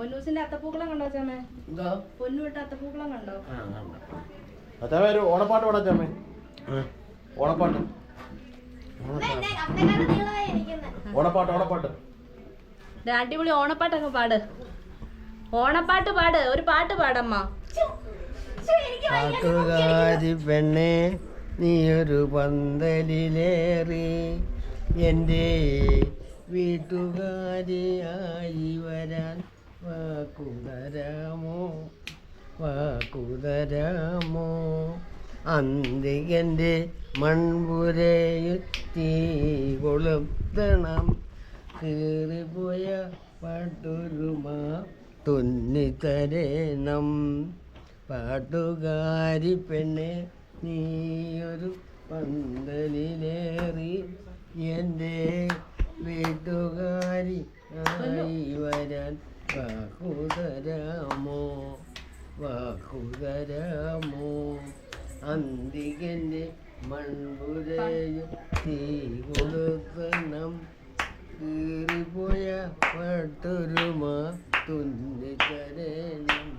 പൊന്നൂസിന്റെ അത്തപ്പൂക്കളം കണ്ടോ ചമ്മേ പൊന്നു അത്തപ്പൂക്കളം കണ്ടോ? ഒരു ഓണപ്പാട്ട് പാടാ ഓണപ്പാട്ട്. ഓണപ്പാട്ട് ഓണപ്പാട്ട്. അടിപൊളി ഓണപ്പാട്ടൊക്കെ പാട്. ഓണപ്പാട്ട് പാട് ഒരു പാട്ട് പാടമ്മ. പെണ്ണെ പെണ്ണെ നീയൊരു പന്തലിലേറി. എന്റെ വീട്ടുകാരിയായി വരാൻ വാക്കുതരാമോ? വാക്കുതരാമോ? അന്തികന്റെ മൺപുരയിൽ തീ കൊളുത്തണം. കീറിപ്പോയ പാട്ടൊരുമ തുന്നിത്തരേണം പാട്ടുകാരി പെണ്ണെ നീയൊരു പന്തലിലേറി എന്റെ വീട്ടുകാരി ആയി വരാൻ വാക്കുതരാമോ വാക്കുതരാമോ അന്തികന്റെ മൺപുരയിൽ തീ കൊളുത്തണം. കീറിപ്പോയ പാട്ടൊരുമ തുന്നിത്തരേണം